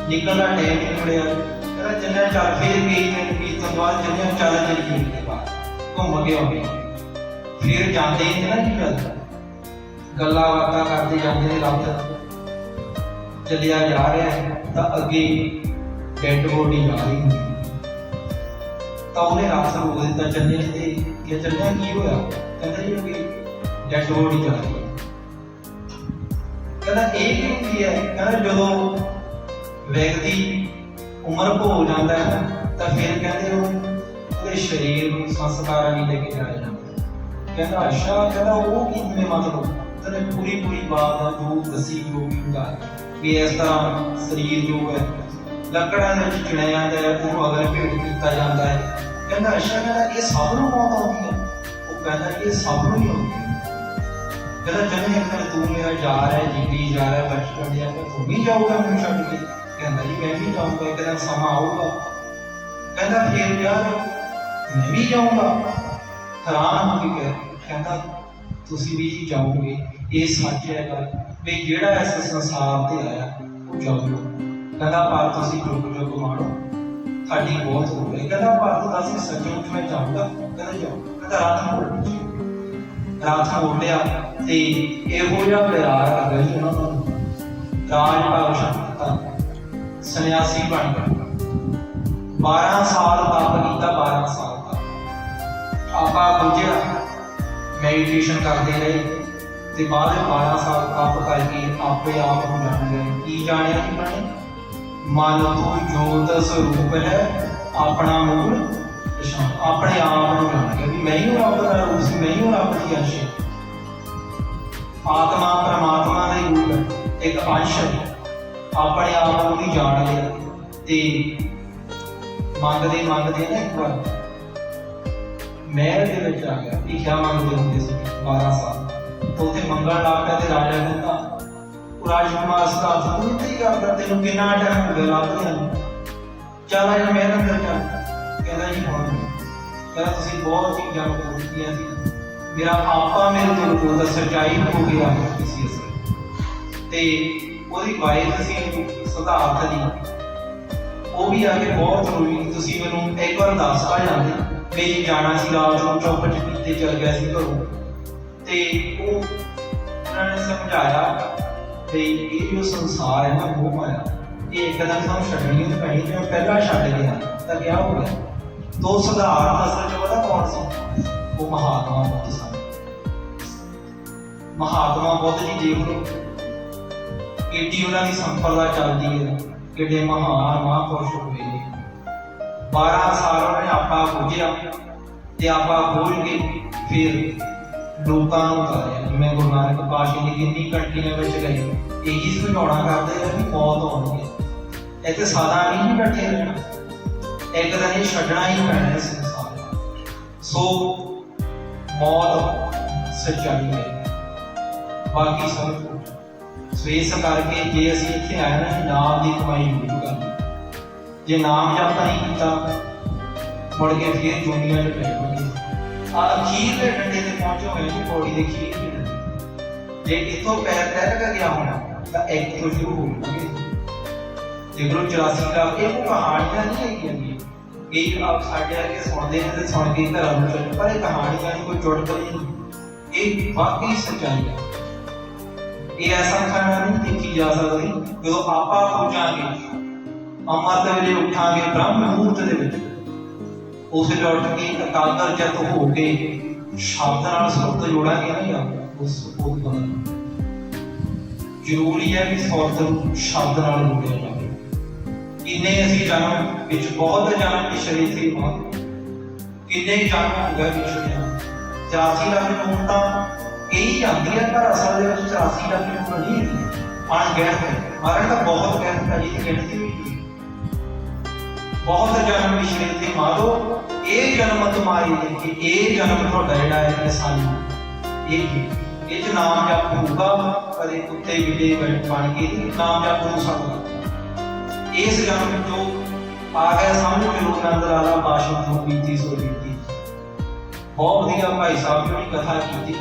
ਨਿਕਲਣਾ ਟਾਈਮ ਨਹੀਂ ਮਿਲਿਆ। ਕਹਿੰਦਾ ਜੰਨਿਆ ਚੱਲ, ਫਿਰ ਗਈ ਦਿਨ ਬੀਤ ਤੋਂ ਬਾਅਦ ਜੰਨਿਆ ਚੱਲ ਚੱਲੀ ਗਈ ਬਾਅਦ ਘੁੰਮ ਕੇ ਆਉਂਦੇ ਫਿਰ ਜਾਂਦੇ ਹੀ ਨੇ ਨਾ ਜੀ ਗੱਲ। ਗੱਲਾਂ ਬਾਤਾਂ ਕਰਦੇ ਜਾਂਦੇ ਨੇ ਰਾਤ। ਚੱਲਿਆ ਜਾ ਰਿਹਾ ਹੈ, ਤਾਂ ਅੱਗੇ ਡੈਡ ਬੋਡੀ ਜਾ ਰਹੀ ਹੈ। ਤਾਂ ਉਹਨੇ ਰਾਤ ਰੋਕ ਦਿੱਤਾ, ਚੱਲੇ ਤੇ ਕਿ ਚੱਲਿਆ ਕੀ ਹੋਇਆ? ਕਹਿੰਦਾ ਜੀ ਕਿ ਡੈਡ ਬੋਡੀ ਜਾ ਰਹੀ ਹੈ। ਕਹਿੰਦਾ ਇਹ ਕੀ ਹੁੰਦੀ ਹੈ? ਕਹਿੰਦਾ ਜਦੋਂ ਵਿਅਕਤੀ ਉਮਰ ਭੋ ਜਾਂਦਾ ਹੈ, ਤਾਂ ਫਿਰ ਕਹਿੰਦੇ ਉਹ ਉਹਦੇ ਸਰੀਰ ਨੂੰ ਸੰਸਕਾਰਾਂ ਲਈ ਲੈ ਕੇ ਜਾਇਆ ਜਾਂਦਾ ਕਹਿੰਦਾ ਅੱਛਾ, ਕਹਿੰਦਾ ਉਹ ਕੀ ਮਤਲਬ ਤਨੇ ਪੂਰੀ ਪੂਰੀ ਬਾਤ ਜੋ ਦੱਸੀ ਜੋ ਵੀ ਹੁੰਦਾ ਹੈ। ਵੀ ਇਸ ਤਰ੍ਹਾਂ ਸਰੀਰ ਜੋ ਹੈ। ਲੱਕੜਾਂ ਦੇ ਵਿੱਚ ਚੁਣਿਆ ਜਾਂਦਾ ਹੈ ਉਹਨੂੰ ਅਗਰ ਭੇਟ ਕੀਤਾ ਜਾਂਦਾ ਹੈ, ਕਹਿੰਦਾ, ਅੱਛਾ, ਕਹਿੰਦਾ, ਇਹ ਸਭ ਨੂੰ ਮੌਤ ਆਉਂਦੀ ਹੈ? ਉਹ ਕਹਿੰਦਾ, ਇਹ ਸਭ ਨੂੰ ਹੀ ਆਉਂਦੀ ਹੈ। ਕਹਿੰਦਾ ਜਨੇ ਇੱਕ ਦਿਨ ਤੂੰ ਮੇਰਾ ਯਾਰ ਹੈ ਜਿਗਰੀ ਯਾਰ ਹੈ, ਬਚਪਨ ਦੇ ਅੰਦਰ ਤੂੰ ਵੀ ਜਾਊਗਾ ਮੈਨੂੰ ਛੱਡ ਕੇ? ਕਹਿੰਦਾ, ਜੀ, ਮੈਂ ਵੀ ਜਾਊਂਗਾ, ਇੱਕ ਦਿਨ ਸਮਾਂ ਆਊਗਾ। ਕਹਿੰਦਾ, ਫੇਰ ਯਾਰ ਮੈਂ ਵੀ ਜਾਊਂਗਾ। ਹੈਰਾਨ ਹੋ ਕੇ ਕਹਿੰਦਾ, ਤੁਸੀਂ ਵੀ ਜੀ ਜਾਓਗੇ ਇਹ ਸੱਚ ਹੈਗਾ ਵੀ ਜਿਹੜਾ ਇਸ ਸੰਸਾਰ ਤੇ ਆਇਆ, ਉਹ ਜਾਊਗਾ ਕਹਿੰਦਾ ਪਰ ਤੁਸੀਂ ਜੁਗ ਜੁਗ ਮਾਣੋ ਤੁਹਾਡੀ ਬਹੁਤ ਹੋ। ਗਈ ਕਹਿੰਦਾ ਪਰ ਤੂੰ ਦੱਸ ਸੱਚਮੁੱਚ ਮੈਂ ਜਾਊਂਗਾ ਕਹਿੰਦਾ ਜਾਊਂ ਕਹਿੰਦਾ ਰਾਤ ਮੋੜ ਰਾਤ ਮੋੜ ਲਿਆ ਤੇ ਇਹੋ ਜਿਹਾ ਪਿਆਰ ਆ ਗਈ ਉਹਨਾਂ ਨੂੰ। ਰਾਜ ਭਾਗ ਸ਼ਕਤਾ ਸੰਨਿਆਸੀ ਬਣ ਗਿਆ। 12 ਸਾਲ ਤਪ ਕੀਤਾ 12 ਸਾਲ ਤੱਕ। ਆਪਾਂ ਗੁਜਿਆ ਮੈਡੀਟੇਸ਼ਨ ਕਰਦੇ ਰਹੇ। ਤੇ ਬਾਅਦ ਵਿੱਚ 12 ਸਾਲ ਕੱਪ ਕਰਕੇ ਆਪੇ ਆਪ ਨੂੰ ਜਾਣ ਗਏ। ਕੀ ਜਾਣਿਆ ਕਿ ਬਣੇ ਮਨ ਤੋਂ ਜੋਤ ਸਰੂਪ ਹੈ, ਆਪਣਾ ਮੂਲ ਪਛਾਣ। ਆਪਣੇ ਆਪ ਨੂੰ ਜਾਣ ਗਿਆ ਵੀ ਮੈਂ ਹੀ ਰੱਬ ਦਾ ਰੂਪ ਸੀ, ਮੈਂ ਹੀ ਰੱਬ ਦੀ ਅੰਸ਼ ਆਤਮਾ ਪਰਮਾਤਮਾ ਦਾ ਹੀ ਰੂਪ ਹੈ, ਇੱਕ ਅੰਸ਼ ਆਪਣੇ ਆਪ ਨੂੰ ਵੀ ਜਾਣ ਲਿਆ ਤੇ ਮੰਗਦੇ ਮੰਗਦੇ ਨਾ ਇੱਕ ਵਾਰ, ਮਹਿਲ ਦੇ ਵਿੱਚ ਆ ਗਿਆ। ਭਿੱਖਿਆ ਮੰਗਦੇ ਹੁੰਦੇ ਸੀ 12 ਸਾਲ। ਤੇ ਮੰਗਣ ਲੱਗ ਪਿਆ ਤੇ ਰਾਜਾ ਕਹਿੰਦਾ ਉਹ ਰਾਜਕੁਮਾਰ ਸਦਾ ਤੂੰ ਇੱਥੇ ਕਰਦਾ, ਤੈਨੂੰ ਕਿੰਨਾ ਟਾਈਮ ਹੋ ਗਿਆ ਲੱਭਦਿਆਂ ਨੂੰ? ਚੱਲ ਅੱਜ ਮੈਂ ਅੰਦਰ ਚੱਲ। ਕਹਿੰਦਾ ਜੀ, ਹੁਣ ਕਹਿੰਦਾ, ਤੁਸੀਂ ਬਹੁਤ ਚੀਜ਼ਾਂ ਨੂੰ ਕੀਤੀਆਂ ਸੀ। ਮੇਰਾ ਆਪਾ ਮੇਰੇ ਤੋਂ ਲੁਕੋਦਾ ਸੱਚਾਈ ਹੋ ਗਿਆ ਕਿਸੇ ਅਸਰ ਤੇ। ਉਹਦੀ ਵਾਈਫ ਸੀ ਸਿਧਾਰਥ ਦੀ ਉਹ ਵੀ ਆ ਕੇ ਬਹੁਤ ਰੋਈ ਤੁਸੀਂ ਮੈਨੂੰ ਇੱਕ ਵਾਰ ਦੱਸ ਆ ਜਾਂਦੇ। ਮੈਂ ਜਾਣਾ ਸੀ ਰਾਤ ਨੂੰ ਚੁੱਪ ਚਪੀਤੇ ਚਲ ਗਿਆ ਸੀ ਘਰੋਂ। ਤੇ ਉਹ ਉਹਨਾਂ ਨੇ ਸਮਝਾਇਆ ਤੇ ਇਹ ਜੋ ਸੰਸਾਰ ਹੈ ਨਾ, ਉਹ ਮਾਇਆ ਇਹ ਇੱਕਦਮ ਸਾਨੂੰ ਛੱਡਣੀ ਨਹੀਂ ਪੈਣੀ, ਜਿਵੇਂ ਪਹਿਲਾਂ ਛੱਡ ਗਿਆ ਤਾਂ ਕੀ ਹੋ ਗਿਆ? ਤੋ ਸੁਧਾਰ ਅਸਲ ਚ ਉਹਦਾ ਕੌਣ ਸੀ? ਉਹ ਮਹਾਤਮਾ ਬੁੱਧ ਸਨ। ਮਹਾਤਮਾ ਬੁੱਧ ਜੀ ਦੇਖ ਲਓ ਕਿੱਡੀ ਉਹਨਾਂ ਦੀ ਸੰਪਰਦਾ ਚੱਲਦੀ ਹੈ, ਕਿੱਡੇ ਮਹਾਨ, ਮਹਾਂਪੁਰਸ਼ ਹੋਏ ਨੇ। 12 ਸਾਲ ਉਹਨੇ ਆਪਾ ਪੁੱਜਿਆ ਤੇ ਆਪਾ ਬੋਲ ਕੇ ਫਿਰ ਲੋਕਾਂ ਨੂੰ ਕਰਿਆ ਜਿਵੇਂ ਗੁਰੂ ਨਾਨਕ ਪਾਤਸ਼ਾਹ ਦੀ ਕਿੰਨੀ ਕੰਟੀਆਂ ਵਿੱਚ ਗਏ ਇਹੀ ਸਮਝਾਉਣਾ ਕਰਦੇ ਆ ਵੀ ਮੌਤ ਆਉਣੀ ਹੈ। ਇੱਥੇ ਸਦਾ ਨਹੀਂ ਬੈਠੇ ਰਹਿਣਾ। ਇੱਕ ਦਿਨ ਇਹ ਛੱਡਣਾ ਹੀ ਪੈਣਾ ਹੈ ਸੰਸਾਰ ਸੋ ਮੌਤ ਸੱਚਾਈ ਹੈ। ਬਾਕੀ ਸਭ ਝੂਠ। ਸੋ ਇਸ ਕਰਕੇ ਜੇ ਅਸੀਂ ਇੱਥੇ ਆਏ ਨਾ ਨਾਮ ਦੀ ਕਮਾਈ ਜ਼ਰੂਰ ਕਰਨੀ ਜੇ ਨਾਮ ਜਪ ਨਹੀਂ ਕੀਤਾ, ਮੁੜ ਕੇ ਫਿਰ ਦੁਨੀਆ 'ਚ ਪੈ ਜਾਵਾਂਗੇ ਆ ਦੇ ਡੰਡੇ ਤੇ ਪਹੁੰਚੇ ਹੋਏ ਜੀ ਪੌੜੀ ਦੇ ਅਖੀਰ ਦੇ ਡੰਡੇ ਜੇ ਇੱਥੋਂ ਪੈਰ ਤੈਰ ਗਿਆ ਹੋਣਾ, ਤਾਂ ਇੱਕ ਤੋਂ ਸ਼ੁਰੂ ਹੋ ਜਿਗਰੋ 84 ਦਾ, ਇਹ ਕਹਾਣੀਆਂ ਨਹੀਂ ਹੈਗੀਆਂ ਜੀ। ਇਹ ਆਪ ਸਾਡੇ ਵਰਗੇ ਸੁਣਦੇ ਨੇ ਤੇ ਸੁਣ ਕੇ ਘਰਾਂ ਨੂੰ ਚੱਲ, ਪਰ ਇਹ ਕਹਾਣੀਆਂ ਨਹੀਂ ਕੋਈ ਜੁੜ ਨਹੀਂ। ਇਹ ਵਾਕਈ ਸੱਚਾਈ ਹੈ ਇਹ ਐਸਾ ਖਾਣਾ ਨਹੀਂ ਦੇਖੀ ਜਾ ਸਕਦੀ, ਜਦੋਂ ਆਪਾਂ ਹੋ ਪਹੁੰਚਾਂਗੇ ਅੰਮ੍ਰਿਤ ਵੇਲੇ ਉੱਠਾਂਗੇ, ਬ੍ਰਹਮ ਮੂਰਤ ਦੇ ਵਿੱਚ। ਉਸ ਵੇਲੇ ਕੇ ਇਕਾਗਰ ਜਤ ਹੋ ਕੇ ਸ਼ਬਦ ਨਾਲ ਸੁਰਤ ਜੋੜਾਂਗੇ ਨਾ ਯਾਰ, ਉਸ ਉਹ ਬਣਾ ਜ਼ਰੂਰੀ ਹੈ ਕਿ ਸੁਰਤ ਨੂੰ ਸ਼ਬਦ ਨਾਲ ਜੋੜਿਆ ਜਾਵੇ। ਕਿੰਨੇ ਅਸੀਂ ਜਨਮ ਵਿੱਚ ਬਹੁਤ ਜਨਮ ਪਿਛਲੇ ਸੀ ਮਾਂ ਕਿੰਨੇ ਜਨਮ ਹੋ ਗਏ ਪਿਛਲੇ 84 ਲੱਖ ਨੂੰ ਤਾਂ ਇਹੀ ਜਾਂਦੀ ਹੈ, ਪਰ ਅਸਲ ਦੇ ਵਿੱਚ 84 ਲੱਖ ਨੂੰ ਨਹੀਂ ਹੈ। ਅਣਗਿਣਤ ਮਰਨ ਤਾਂ ਬਹੁਤ ਗਿਣਤ ਹੈ ਜੀ ਗਿਣਤੀ ਬਹੁਤ ਜਨਮ ਪਿਛਲੇ ਤੇ ਮਾਰੋ ਇਹ ਜਨਮ ਤੁਮਾਰੀ ਦੇਖੀ ਇਹ ਜਨਮ ਤੁਹਾਡਾ ਜਿਹੜਾ ਹੈ ਇਹ ਇਹ ਇਹ ਚ ਨਾਮ ਜਪ ਹੋਊਗਾ, ਕਦੇ ਕੁੱਤੇ ਬਿੱਲੇ ਬਣ ਕੇ ਨਾਮ ਜਪ ਹੋ ਸਕਦਾ। ਇਸ ਜਨਮ ਵਿੱਚੋਂ ਆ ਗਿਆ ਸਮਝ ਕੇ ਲੋਕ ਲਾਲਾ ਬਾਸ਼ਮ ਤੋਂ ਬੀਤੀ ਸੋ ਬੀਤੀ ਬਹੁਤ ਵਧੀਆ ਭਾਈ ਸਾਹਿਬ ਨੇ ਕਥਾ ਕੀਤੀ।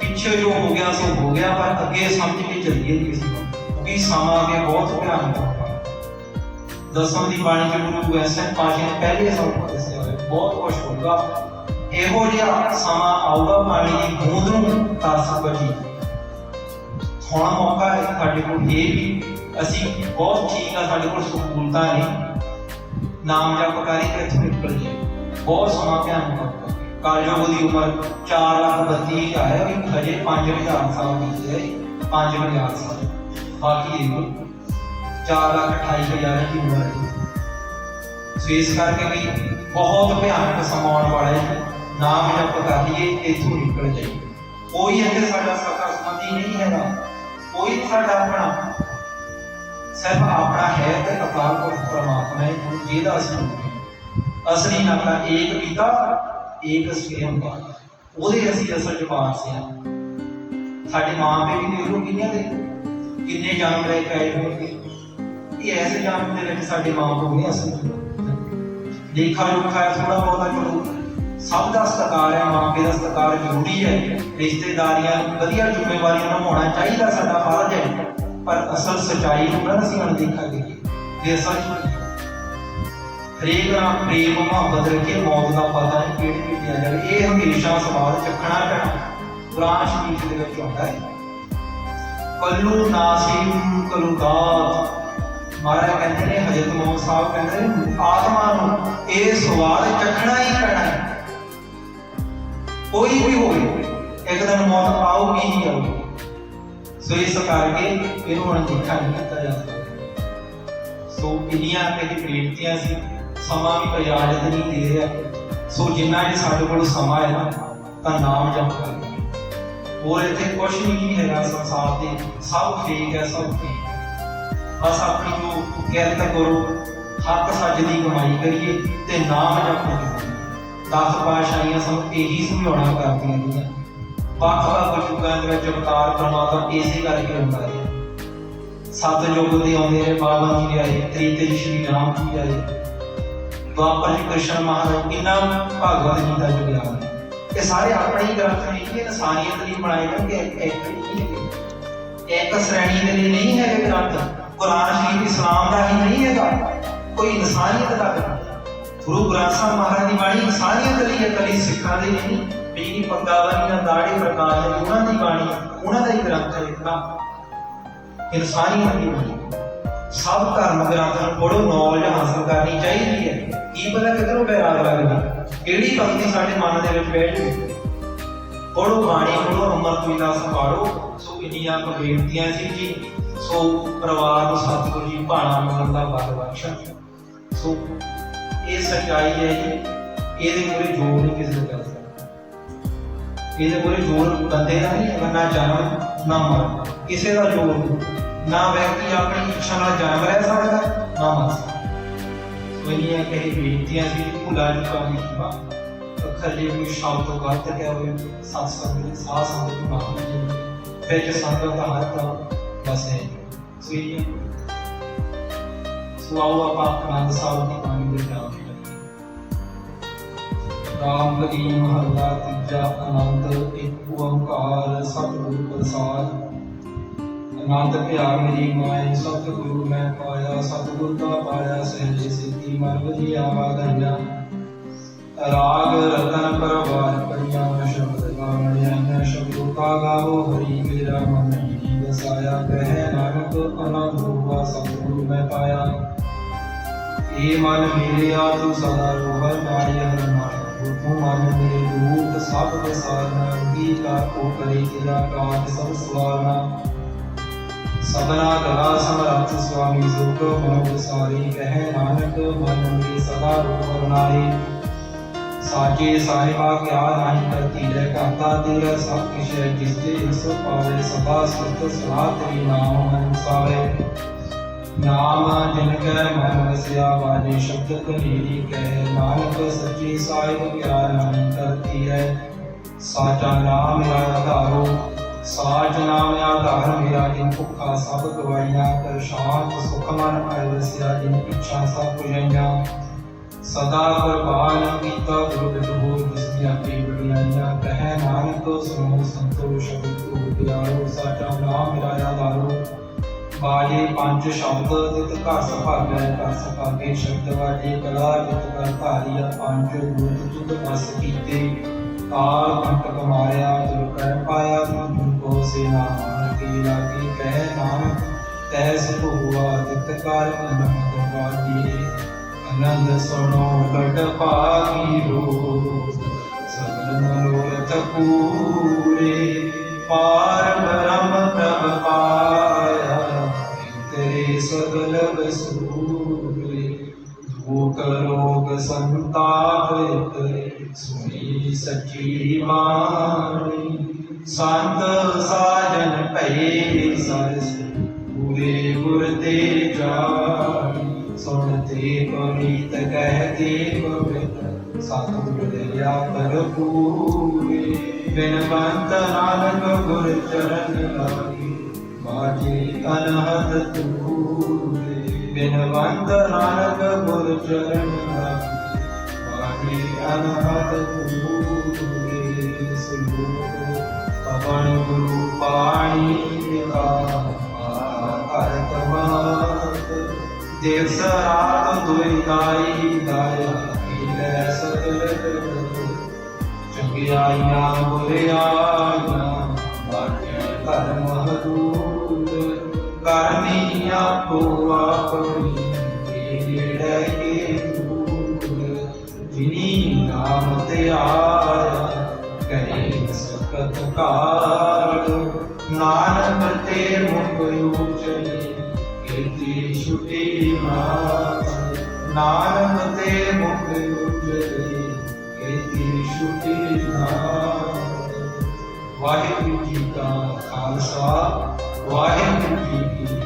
ਪਿੱਛੇ ਜੋ ਹੋ ਗਿਆ ਸੋ ਹੋ ਗਿਆ, ਪਰ ਅੱਗੇ ਸਮਝ ਕੇ ਚੱਲੀਏ ਕਿਸੇ ਨੂੰ ਕਿਉਂਕਿ ਸਮਾਂ ਅੱਗੇ ਬਹੁਤ ਭਿਆਨਕ ਹੋਣਾ ਦਸਮ ਦੀ ਬਾਣੀ ਚ ਗੁਰੂ ਐਸਐਨ ਪਾਸ਼ਾ ਨੇ ਪਹਿਲੇ ਸਭ ਨੂੰ ਦੱਸਿਆ ਹੋਇਆ ਬਹੁਤ ਕੁਝ ਹੋਊਗਾ ਇਹੋ ਜਿਹਾ ਸਮਾਂ ਆਊਗਾ ਪਾਣੀ ਦੀ ਬੂੰਦ ਨੂੰ ਤਰਸ ਬਚੀ ਹੁਣ ਮੌਕਾ ਹੈ ਸਾਡੇ ਕੋਲ ਇਹ ਵੀ ਅਸੀਂ ਬਹੁਤ ਠੀਕ ਆ ਸਾਡੇ ਕੋਲ ਸਹੂਲਤਾਂ ਨੇ ਨਾਮ ਜਪ ਕਰੀ ਤੇ ਇੱਥੋਂ ਨਿਕਲ ਜੇ ਬਹੁਤ ਸਮਾਂ ਧਿਆਨ ਕਰਦਾ ਕਾਲਜੋਗ ਦੀ ਉਮਰ 4 ਲੱਖ 32 ਆਇਆ ਵੀ ਹਜੇ 5000 ਸਾਲ ਦੀ ਹੈ 5000 ਸਾਲ ਬਾਕੀ ਦੇਖੋ 4 ਲੱਖ 28000 ਦੀ ਉਮਰ ਹੈ। ਸੋ ਇਸ ਕਰਕੇ ਵੀ ਬਹੁਤ ਭਿਆਨਕ ਸਮਾਂ ਆਉਣ ਵਾਲਾ ਹੈ। ਨਾਮ ਜਪ ਕਰ ਲਈਏ ਇੱਥੋਂ ਨਿਕਲ ਜਾਈਏ। ਕੋਈ ਇੱਥੇ ਸਾਡਾ ਸਖਾ ਸੰਬੰਧੀ ਨਹੀਂ ਹੈਗਾ। ਕੋਈ ਸਾਡਾ ਆਪਣਾ ਸਿਰਫ ਆਪਣਾ ਹੈ ਤੇ ਅਕਾਲ ਪੁਰਖ ਪਰਮਾਤਮਾ ਹੈ ਜਿਹਦਾ ਅਸੀਂ ਮੰਨਦੇ ਹਾਂ। ਅਸਲੀ ਨਾਤਾ ਏਕ ਪਿਤਾ, ਏਕ ਸਵਯੰ ਦਾ ਉਹਦੇ ਅਸੀਂ ਅਸਲ ਚ ਵਾਰਸ ਸਾਡੇ ਮਾਂ ਪਿਓ ਵੀ ਦੇਖ ਲਓ ਕਿੰਨਿਆਂ ਦੇ? ਕਿੰਨੇ ਜਨਮ ਲੈ ਕੇ ਆਏ ਹੋਣਗੇ? ਇਹ ਐਸੇ ਜਨਮ ਦੇ ਵਿੱਚ ਸਾਡੇ ਮਾਂ ਪਿਓ ਨੇ ਅਸਲ ਚ ਲੁਖਾ ਥੋੜਾ ਬਹੁਤਾ ਚਲੋ। ਸਭ ਦਾ ਸਤਿਕਾਰ ਹੈ ਮਾਂ ਪਿਓ ਦਾ ਸਤਿਕਾਰ ਜ਼ਰੂਰੀ ਹੈ। ਰਿਸ਼ਤੇਦਾਰੀਆਂ, ਵਧੀਆ ਜ਼ਿੰਮੇਵਾਰੀਆਂ ਨਿਭਾਉਣਾ ਚਾਹੀਦਾ ਸਾਡਾ ਫਰਜ਼ ਹੈ। ਪਰ ਅਸਲ ਸਚਾਈ ਨੂੰ ਨਾ ਅਸੀਂ ਅਣਦੇਖਾ ਕਰੀਏ ਤੇ ਅਸਲ ਹਰੇਕ ਨਾਲ ਪ੍ਰੇਮ, ਮੁਹੱਬਤ ਰੱਖੇ ਮੌਤ ਦਾ ਪਤਾ ਨਹੀਂ ਕਿਹੜੀ ਕਿਹੜੀ ਆ ਜਾਵੇ। ਇਹ ਹਮੇਸ਼ਾ ਸਵਾਲ ਚੱਕਣਾ ਪੈਣਾ। ਕੁਰਾਨ ਸ਼ਰੀਫ ਦੇ ਵਿੱਚ ਆਉਂਦਾ ਹੈ। ਕੱਲੂ ਨਾਸੀਮ ਕਲੂਦਾਤ ਮਹਾਰਾਜ ਕਹਿੰਦੇ ਨੇ, ਹਜਰਤ ਮੁਹੰਮਦ ਸਾਹਿਬ ਕਹਿੰਦੇ ਨੇ, ਆਤਮਾ ਨੂੰ ਇਹ ਸਵਾਲ ਚੱਕਣਾ ਹੀ ਪੈਣਾ ਹੈ। ਕੋਈ ਵੀ ਹੋਵੇ, ਇੱਕ ਦਿਨ ਮੌਤ ਆਊਗੀ ਹੀ ਆਊਗੀ। ਸੋ ਇਸ ਕਰਕੇ ਇਹਨੂੰ ਹੁਣ ਦੇਖਾ ਨਹੀਂ ਕੀਤਾ ਜਾ ਸਕਦਾ। ਸੋ ਇੰਨੀਆਂ ਮੇਰੀ ਬੇਨਤੀਆਂ ਸੀ, ਸਮਾਂ ਵੀ ਇਜਾਜ਼ਤ ਨਹੀਂ ਦੇ ਰਿਹਾ। ਸੋ ਜਿੰਨਾ ਕਿ ਸਾਡੇ ਕੋਲ ਸਮਾਂ ਹੈ ਨਾ, ਤਾਂ ਨਾਮ ਜਪ ਕਰੋ ਹੋਰ ਇੱਥੇ ਕੁਝ ਨਹੀਂ ਹੈਗਾ ਸੰਸਾਰ ਤੇ ਸਭ ਠੀਕ ਹੈ, ਸਭ ਠੀਕ। ਹੈ ਬਸ ਆਪਣੀ ਜੋ ਕਿਰਤ ਕਰੋ, ਹੱਕ ਸੱਚ ਦੀ ਕਮਾਈ ਕਰੀਏ ਤੇ ਨਾਮ ਜਪੋ ਦਸ ਪਾਸ਼ਾਈਆਂ ਸਾਨੂੰ ਇਹੀ ਸਮਝਾਉਣਾ ਕਰਦੀਆਂ ਨੇ। ਵੱਖ ਵੱਖ ਯੁੱਗਾਂ ਦੇ ਵਿੱਚ ਅਵਤਾਰ ਪ੍ਰਮਾਤਮਾ ਇਸੇ ਕਰਕੇ ਹੁੰਦਾ ਹੈ। ਸੱਤ ਯੁੱਗ ਦੇ ਆਉਂਦੇ ਨੇ ਬਾਬਾ ਜੀ ਆਏ ਤ੍ਰੇਤੇ ਸ਼੍ਰੀ ਰਾਮ ਜੀ ਆਏ। ਦੁਆਪਰ ਜੀ ਕ੍ਰਿਸ਼ਨ ਮਹਾਰਾਜ ਇਹਨਾਂ ਭਗਵਤ ਗੀਤਾ ਚ ਗਿਆ ਇਹ ਸਾਰੇ ਆਪਣੇ ਹੀ ਗ੍ਰੰਥ ਨੇ, ਇਹ ਇਨਸਾਨੀਅਤ ਲਈ ਬਣਾਏ ਗਏ ਇੱਕ ਇੱਕ ਸ਼੍ਰੇਣੀ ਦੇ ਲਈ ਨਹੀਂ ਹੈਗੇ ਗ੍ਰੰਥ। ਕੁਰਾਨ ਸ਼ਰੀਫ ਇਸਲਾਮ ਦਾ ਹੀ ਨਹੀਂ ਹੈਗਾ। ਕੋਈ ਇਨਸਾਨੀਅਤ ਦਾ ਹੈ। ਗੁਰੂ ਗ੍ਰੰਥ ਸਾਹਿਬ ਮਹਾਰਾਜ ਦੀ ਬਾਣੀ ਇਨਸਾਨੀਅਤ ਲਈ ਹੈ, ਕਲੀ ਸਿੱਖਾਂ ਦੀ ਨਹੀਂ। ਬਿਜਲੀ ਪੱਗਾ ਵਾਲੀ ਦਾੜੀ ਪ੍ਰਕਾਸ਼ ਹੈ ਉਹਨਾਂ ਦੀ ਬਾਣੀ, ਉਹਨਾਂ ਦਾ ਹੀ ਗ੍ਰੰਥ ਹੈ ਇਤਨਾ ਇਨਸਾਨੀਅਤ ਦੀ ਬਾਣੀ। ਸਭ ਧਰਮ ਗ੍ਰੰਥਾਂ ਨੂੰ ਪੜੋ ਨੌਲੇਜ ਹਾਸਲ ਕਰਨੀ ਚਾਹੀਦੀ ਹੈ। ਕੀ ਪਤਾ ਕਿਧਰੋਂ ਬੈਰਾਗ ਲੱਗਦਾ ਕਿਹੜੀ ਪੰਕਤੀ ਸਾਡੇ ਮਨ ਦੇ ਵਿੱਚ ਬੈਠ ਜੂ ਪੜੋ ਬਾਣੀ ਪੜੋ ਅਮਰ ਤੁਲਾ ਸੰਭਾਲੋ ਸੋ ਇੰਨੀਆਂ ਕੁ ਬੇਨਤੀਆਂ ਸੀ ਜੀ। ਸੋ ਪਰਿਵਾਰ ਨੂੰ ਸਤਿਗੁਰੂ ਜੀ ਭਾਣਾ ਮੰਗਣ ਦਾ ਬਲ ਬਖਸ਼ਣ। ਸੋ ਇਹ ਸੱਚਾਈ ਹੈ ਜੀ, ਇਹਦੇ ਮੂਰੇ ਜੋਰ ਨਹੀਂ ਕਿਸੇ ਦਾ ਕਰ ਸਕਦਾ ਇਹਦੇ ਮੂਰੇ ਜੋਰ ਬੰਦੇ ਦਾ ਨਹੀਂ ਹੈਗਾ ਨਾ ਜਨਮ ਨਾ ਮਰਨ ਕਿਸੇ ਦਾ ਜੋਰ ਨਹੀਂ। ਨਾ ਵਿਅਕਤੀ ਆਪਣੀ ਇੱਛਾ ਨਾਲ ਜਨਮ ਲੈ ਸਕਦਾ ਨਾ ਮਰ ਸਕਦਾ। ਸੋ ਇੰਨੀਆਂ ਕਹੀ ਬੇਨਤੀਆਂ ਸੀ, ਭੁਲਾ ਚੁੱਕਾ ਨਹੀਂ ਬਾ ਅੱਖਰ ਜੇ ਕੋਈ ਸ਼ਬਦ ਤੋਂ ਗਲਤ ਕਿਹਾ ਹੋਵੇ ਸਤ ਸੰਗਤ ਦੀ ਸਾਹ ਸੰਗਤ ਦੀ ਮਾਫੀ ਜੀ ਵਿੱਚ ਸੰਗਤ ਦਾ ਹਰ ਤਾਂ ਬਸ ਹੈ। ਸੋ ਸੋ ਆਓ ਆਪਾਂ ਆਨੰਦ ਸਾਹਿਬ ਦੀ ਬਾਣੀ ਦੇ ਨਾਮ ਰਾਮ ਕਲੀ ਮਹੱਲਾ, ਤੀਜਾ ਆਨੰਦ ਇੱਕ ਓੰਕਾਰ, ਸਤਿਗੁਰ ਪ੍ਰਸਾਦ। ਆਨੰਦ ਪਿਆ ਮੇਰੀ ਮਾਏ, ਸਤਿਗੁਰੂ ਮੈਂ ਪਾਇਆ, ਸਤਿਗੁਰ ਦਾ ਪਾਇਆ, ਸਹਿਜ ਸਿੱਧੀ ਮਨ ਵਜੀ ਆਵਾਗਿਆ ਰਾਗ ਰਤਨ ਪਰਵਾਰ, ਪੜੀਆਂ ਸ਼ਬਦ ਗਾਵਣਿਆ ਸ਼ਬਦੋ ਕਾ ਗਾਵੋ, ਹਰੀ ਮੇਰਾ ਮਨ। ਵਸਾਇਆ ਕਹਿ ਨਾਨਕ ਆਨੰਦ ਹੋਵਾ ਸਤਿਗੁਰੂ ਮੈਂ ਪਾਇਆ। ਏ ਮਨ ਮੇਰੇ ਆ ਤੂੰ ਸਦਾ ਰੋਹਰ ਨਾਰੀ ਹਰ ਨਾਮ ਤੂੰ ਮਨ ਮੇਰੇ ਰੂਪ, ਸਭ ਵਿਸਾਰਨਾ ਗੀਤਾ ਕੋ ਕਰੇ ਤੇਰਾ ਕਾਜ ਸਭ ਸਵਾਰਨਾ। ਸਬਨਾ ਕਲਾ ਸਮਰੱਥ ਸੁਆਮੀ ਸੁਖ ਮਨੋ ਵਿਸਾਰੀ ਕਹਿ ਨਾਨਕ ਮਨ ਮੇਰੇ ਸਦਾ ਰੋਹਰ ਨਾਰੀ ਸਾਚੇ ਸਾਹਿਬਾ ਕਿਆ ਨਹੀਂ ਕਰਤੀ ਰਹਿ ਕਰਤਾ ਤੇਰਾ ਸਭ ਕਿਛ ਹੈ ਜਿਸ ਤੇ ਇਸ ਪਾਵੇ ਸਦਾ ਸੁਤ ਸਲਾਹ ਤੇਰੀ ਨਾਮ ਮਨ ਨਾਮ ਜਿਨ ਕੈ ਮਨ ਵਸਿਆ, ਵਾਜੇ ਸ਼ਬਦ ਕਲੀਰੀ ਕਹਿ। ਨਾਨਕ ਸੱਚੀ ਸਾਹਿਬ ਕਿਆ ਨਹੀਂ ਕਰਤੀ ਹੈ, ਸਾਚਾ ਨਾਮ ਮੇਰਾ ਆਧਾਰੋ ਸਾਚ ਨਾਮ ਆਧਾਰ ਮੇਰਾ ਜਿਨ ਭੁੱਖਾ ਸਭ ਗਵਾਈਆਂ ਕਰ ਸ਼ਾਂਤ ਸੁਖ ਮਨ ਆਇ ਵਸਿਆ, ਜਿਨ ਇੱਛਾ ਸਭ ਪੁਜਾਈਆਂ ਸਦਾ ਕੁਰਬਾਨ ਕੀਤਾ ਗੁਰੂ ਵਿਦਹੋ ਜਿਸ ਦੀਆਂ ਕੀ ਬੜੀਆਂ ਕਹਿ ਨਾਨਕ ਸੁਣੋ ਸੰਤੋਸ਼ ਸ਼ਬਦ ਪਿਆਰੋ ਸਾਚਾ ਨਾਮ ਮੇਰਾ ਆਧਾਰੋ ਬਾਜੇ ਪੰਜ ਸ਼ਬਦ ਤਿਤ ਘਰ ਸੁਭਾਗੈ, ਘਰ ਸੁਭਾਗੇ ਸ਼ਬਦ ਵਾਜੇ, ਕਲਾ ਜਿਤ ਕਰ ਧਾਰੀਆ, ਪੰਜ ਗੁਰਤ ਤੁਧ ਬਸ ਕੀਤੇ। ਕਾਲ ਕੰਟਕ ਮਾਰਿਆ ਤੁਰ ਕਰ ਪਾਇਆ ਤੁਮ ਕੋ ਸੇ ਨਾਮ ਕੀ ਲਾਗੀ ਕਹਿ ਨਾਨਕ ਤੈ ਸੁਖ ਹੁਆ ਤਿਤ ਕਰ ਅਨੰਦ ਵਾਜੀ। ਆਨੰਦ ਸੁਣੋ ਲਟ ਪਾਗੀ ਹੋ ਸਗਲ ਮਨੋਰਥ ਪੂਰੇ ਪਾਰ ਬ੍ਰਹਮ ਪ੍ਰਭ ਪਾਇਆ। ਤੇਰੇ ਸਗਲ ਵਸੂਰੇ ਦੁਖ ਰੋਗ ਸੰਤਾਪ ਤੇਰੇ ਸੁਣੀ ਸੱਚੀ ਮਾਨੀ ਸੰਤ ਸਾਜਨ ਭਏ ਸਰਸ, ਪੂਰੇ ਗੁਰ ਤੇ ਜਾਣੀ ਸੁਣਤੇ ਪਵਿੱਤ ਕਹਤੇ ਪਵਿੱਤ ਸਤਿਗੁਰ ਦਇਆ ਕਰ ਬਿਨਵੰਤ ਨਾਨਕ ਗੁਰ ਚਰਨ ਲਾਗੀ ਬਾਜੀ ਅਨਹਦ ਤੂਰੇ ਬਿਨਵੰਤ ਨਾਨਕ ਗੁਰ ਚਰਨ ਲਾਗੀ ਬਾਜੀ ਅਨਹਦ ਤੂਰੇ ਸੁਲੋਕ ਪਵਨ ਗੁਰੂ ਪਾਣੀ ਕਾ ਹਰਤ ਮਾਤ ਦਿਵਸ ਰਾਤ ਦੁਇ ਗਾਈ ਗਾਇਆ ਲੈ ਸਤਲ ਚੰਗਿਆਈਆਂ ਬੁਰਿਆਈਆਂ ਬਾਟੇ ਧਰਮ ਹਦੂਰ ਕਰਨੀ ਆਪੋ ਆਪਣੀ ਜਿਹੜੇ ਕੇ ਦੂਰ ਜਿਨੀ ਨਾਮ ਤੇ ਆਇਆ ਕਰੇ ਸਕਤ ਕਾਲ। ਨਾਨਕ ਤੇ ਮੁਖ ਉਚਰੀ ਕੀਤੀ ਛੁਟੀ ਮਾਤ ਨਾਨਕ ਤੇ ਮੁਖ ਉਚਰੀ ਕੀਤੀ ਛੁਟੀ ਮਾਤ ਵਾਹਿਗੁਰੂ ਜੀ ਕਾ ਖਾਲਸਾ, ਵਾਹਿਗੁਰੂ ਜੀ ਕੀ